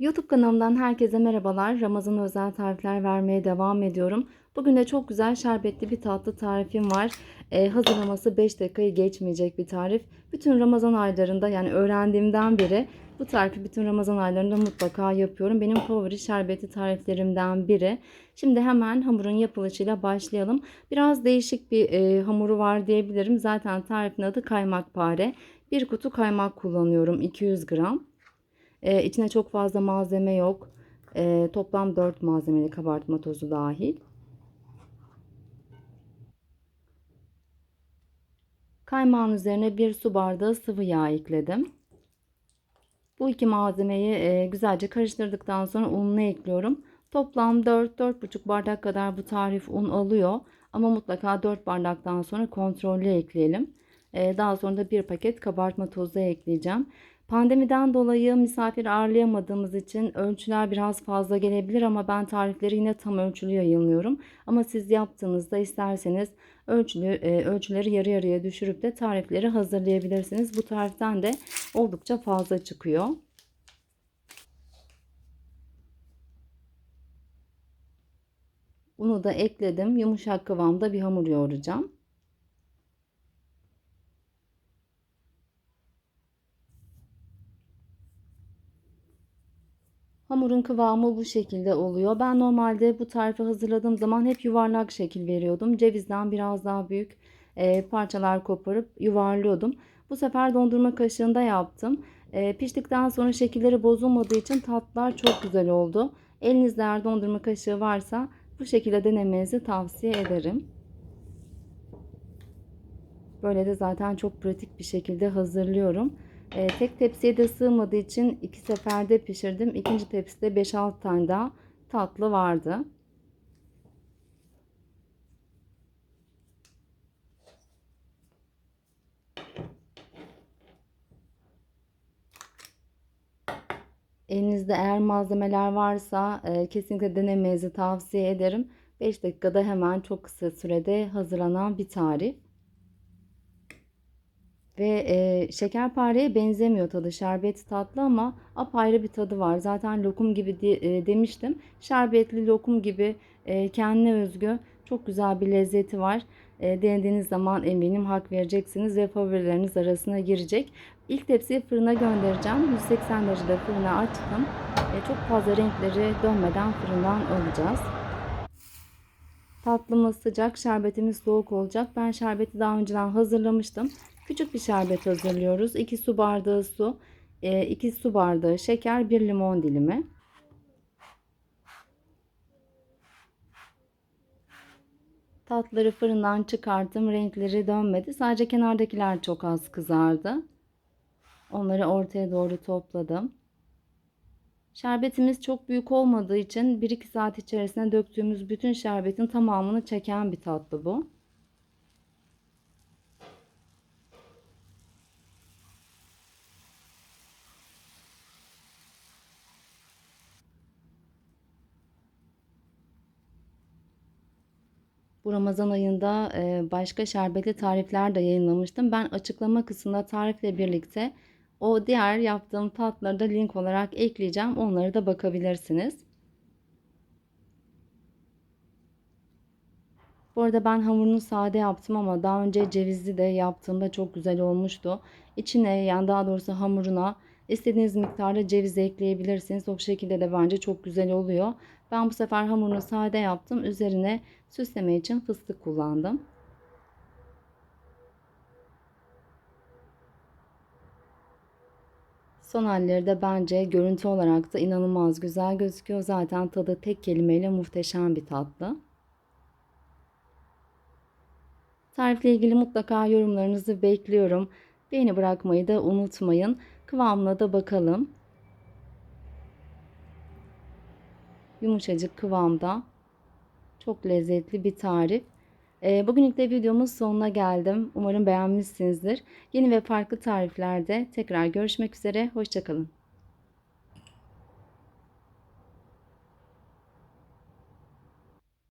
YouTube kanalımdan herkese merhabalar. Ramazan özel tarifler vermeye devam ediyorum. Bugün de çok güzel şerbetli bir tatlı tarifim var. Ee, hazırlaması 5 dakikayı geçmeyecek bir tarif. Bütün Ramazan aylarında yani öğrendiğimden beri bu tarifi bütün Ramazan aylarında mutlaka yapıyorum. Benim favori şerbetli tariflerimden biri. Şimdi hemen hamurun yapılışıyla başlayalım. Biraz değişik bir e, hamuru var diyebilirim. Zaten tarifin adı kaymakpare. Bir kutu kaymak kullanıyorum 200 gram. Ee, içine çok fazla malzeme yok. Ee, toplam 4 malzemeli kabartma tozu dahil. Kaymağın üzerine bir su bardağı sıvı yağ ekledim. Bu iki malzemeyi e, güzelce karıştırdıktan sonra ununu ekliyorum. Toplam 4-4,5 bardak kadar bu tarif un alıyor. Ama mutlaka 4 bardaktan sonra kontrollü ekleyelim. E, daha sonra da bir paket kabartma tozu ekleyeceğim. Pandemiden dolayı misafir ağırlayamadığımız için ölçüler biraz fazla gelebilir ama ben tarifleri yine tam ölçülü yayınlıyorum. Ama siz yaptığınızda isterseniz ölçülü e, ölçüleri yarı yarıya düşürüp de tarifleri hazırlayabilirsiniz. Bu tariften de oldukça fazla çıkıyor. Unu da ekledim. Yumuşak kıvamda bir hamur yoğuracağım. Hamurun kıvamı bu şekilde oluyor. Ben normalde bu tarifi hazırladığım zaman hep yuvarlak şekil veriyordum. Cevizden biraz daha büyük e, parçalar koparıp yuvarlıyordum. Bu sefer dondurma kaşığında yaptım. E, piştikten sonra şekilleri bozulmadığı için tatlar çok güzel oldu. Elinizde eğer dondurma kaşığı varsa bu şekilde denemenizi tavsiye ederim. Böyle de zaten çok pratik bir şekilde hazırlıyorum. E, tek tepsiye de sığmadığı için iki seferde pişirdim. İkinci tepside 5-6 tane daha tatlı vardı. Elinizde eğer malzemeler varsa e, kesinlikle denemenizi tavsiye ederim. 5 dakikada hemen çok kısa sürede hazırlanan bir tarif. Ve e, şekerpareye benzemiyor tadı. Şerbet tatlı ama apayrı bir tadı var. Zaten lokum gibi de, e, demiştim. Şerbetli lokum gibi e, kendine özgü çok güzel bir lezzeti var. E, denediğiniz zaman eminim hak vereceksiniz ve favorileriniz arasına girecek. İlk tepsiyi fırına göndereceğim. 180 derecede fırına açtım. E, çok fazla renkleri dönmeden fırından alacağız. Tatlımız sıcak, şerbetimiz soğuk olacak. Ben şerbeti daha önceden hazırlamıştım. Küçük bir şerbet hazırlıyoruz. 2 su bardağı su, 2 e, su bardağı şeker, 1 limon dilimi. Tatları fırından çıkarttım. Renkleri dönmedi. Sadece kenardakiler çok az kızardı. Onları ortaya doğru topladım. Şerbetimiz çok büyük olmadığı için 1-2 saat içerisinde döktüğümüz bütün şerbetin tamamını çeken bir tatlı bu. Bu Ramazan ayında başka şerbetli tarifler de yayınlamıştım. Ben açıklama kısmında tarifle birlikte o diğer yaptığım tatları da link olarak ekleyeceğim. Onları da bakabilirsiniz. Bu arada ben hamurunu sade yaptım ama daha önce cevizli de yaptığımda çok güzel olmuştu. İçine yani daha doğrusu hamuruna istediğiniz miktarda ceviz ekleyebilirsiniz. O şekilde de bence çok güzel oluyor. Ben bu sefer hamurunu sade yaptım. Üzerine süsleme için fıstık kullandım. Son halleri de bence görüntü olarak da inanılmaz güzel gözüküyor. Zaten tadı tek kelimeyle muhteşem bir tatlı. Tarifle ilgili mutlaka yorumlarınızı bekliyorum. Beğeni bırakmayı da unutmayın. Kıvamına da bakalım. Yumuşacık kıvamda. Çok lezzetli bir tarif. Ee, bugünlük de videomun sonuna geldim. Umarım beğenmişsinizdir. Yeni ve farklı tariflerde tekrar görüşmek üzere. Hoşçakalın.